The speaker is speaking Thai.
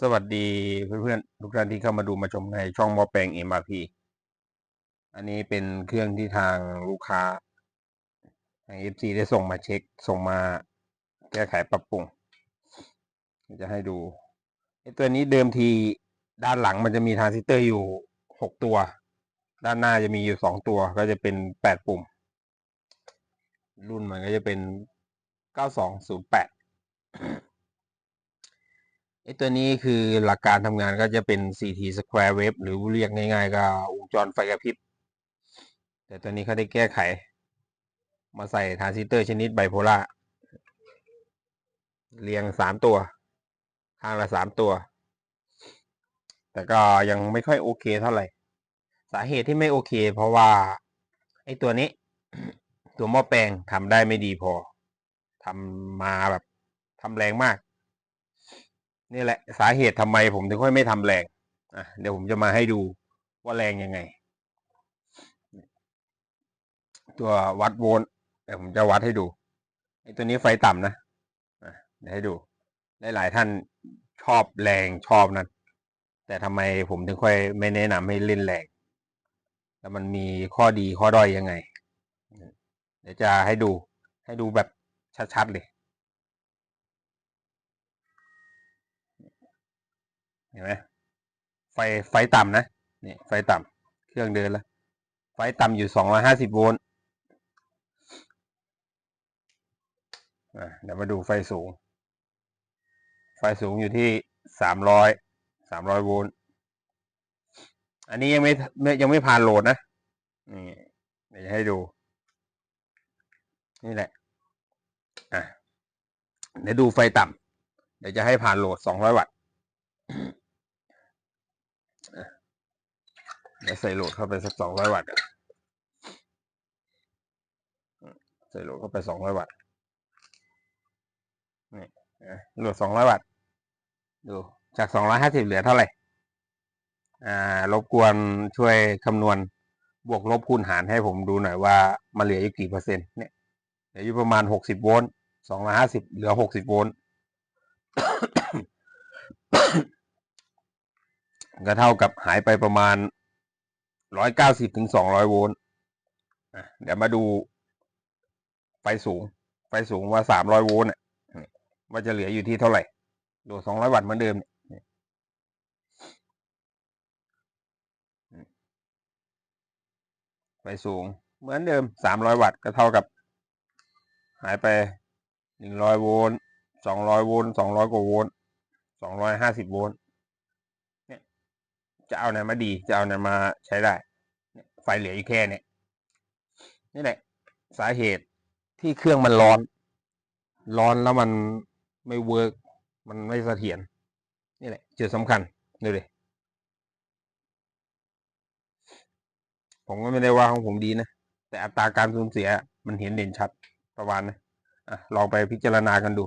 สวัสดีเพื่อนๆทุกท่านที่เข้ามาดูมาชมในช่องมอแปลง MRP อันนี้เป็นเครื่องที่ทางลูกค้าทาง FC ได้ส่งมาเช็ค ส่งมาแก้ไขปรับปรุง จะให้ดูไอตัวนี้เดิมทีด้านหลังมันจะมีทรานซิเตอร์อยู่หกตัว ด้านหน้าจะมีอยู่สองตัวก็จะเป็นแปดปุ่ม รุ่นมันก็จะเป็นเก้าสองศูนย์แปด ไอ้ตัวนี้คือหลักการทำงานก็จะเป็น CT square wave หรือเรียกง่ายๆก็วงจรไฟกระพริบ แต่ตัวนี้เขาได้แก้ไข มาใส่ทรานซิสเตอร์ชนิดไบโพล่าเรียงสามตัว ข้างละสามตัว แต่ก็ยังไม่ค่อยโอเคเท่าไหร่ สาเหตุที่ไม่โอเค เพราะว่าไอ้ตัวนี้ ตัวหม้อแปลงทำได้ไม่ดีพอทำมาแบบทำแรงมาก นี่แหละสาเหตุทำไมผมถึงค่อยไม่ทำแรงอะเดี๋ยวผมจะมาให้ดูว่าแรงยังไง ตัววัดโวลต์เดี๋ยวผมจะวัดให้ดูไอ้ตัวนี้ไฟต่ำนะอะเดี๋ยวให้ดูหลายๆท่านชอบแรงชอบนั้น แต่ทำไมผมถึงค่อยไม่แนะนำให้เล่นแรงแล้วมันมีข้อดีข้อด้อยยังไง เดี๋ยวจะให้ดูให้ดูแบบชัดๆเลย เห็นไหมไฟไฟต่ำนะนี่ไฟต่ำเครื่องเดินแล้ว ไฟต่ำอยู่สองร้อยห้าสิบโวลต์เดี๋ยวมาดูไฟสูง ไฟสูงอยู่ที่สามร้อยสามร้อยโวลต์อันนี้ยังไม่ไม่ยังไม่ผ่านโหลดนะนี่เดี๋ยวจะให้ดู นี่แหละอะเดี๋ยวดูไฟต่ำเดี๋ยวจะให้ผ่านโหลดสองร้อยวัตต์ เดี๋ยวใส่โหลดเข้าไปสักสองร้อยวัตต์ใส่โหลดเข้าไปสองร้อยวัตต์นี่โหลดสองร้อยวัตต์ดูจากสองร้อยห้าสิบเหลือเท่าไหร่อ่ารบกวนช่วยคำนวณบวกลบคูณหารให้ผมดูหน่อยว่ามันเหลืออยู่กี่เปอร์เซ็นต์เนี่ยเหลืออยู่ประมาณหกสิบโวลต์สองร้อยห้าสิบเหลือหกสิบโวลต์ก็เท่ากับหายไปประมาณ ร้อยเก้าสิบถึงสองร้อยโวลต์เดี๋ยวมาดู ไฟสูง ไฟสูงว่าสามร้อยโวลต์อะนี่ว่าจะเหลืออยู่ที่เท่าไหร่ ดูสองร้อยวัตต์เหมือนเดิมไฟสูง เหมือนเดิมสามร้อยวัตต์ก็เท่ากับ หายไปหนึ่งร้อยโวลต์สองร้อยโวลต์สองร้อยกว่าโวลต์สองร้อยห้าสิบโวลต์ จะเอาไหนมาดี จะเอาไหนมาใช้ได้ ไฟเหลืออยู่แค่เนี่ยนี่แหละ สาเหตุที่เครื่องมันร้อน ร้อนแล้วมันไม่เวิร์กมันไม่เสถียรนี่แหละจุดสำคัญดูดิผมก็ไม่ได้ว่าของผมดีนะ แต่อัตราการสูญเสียมันเห็นเด่นชัดประมาณนะอะลองไปพิจารณากันดู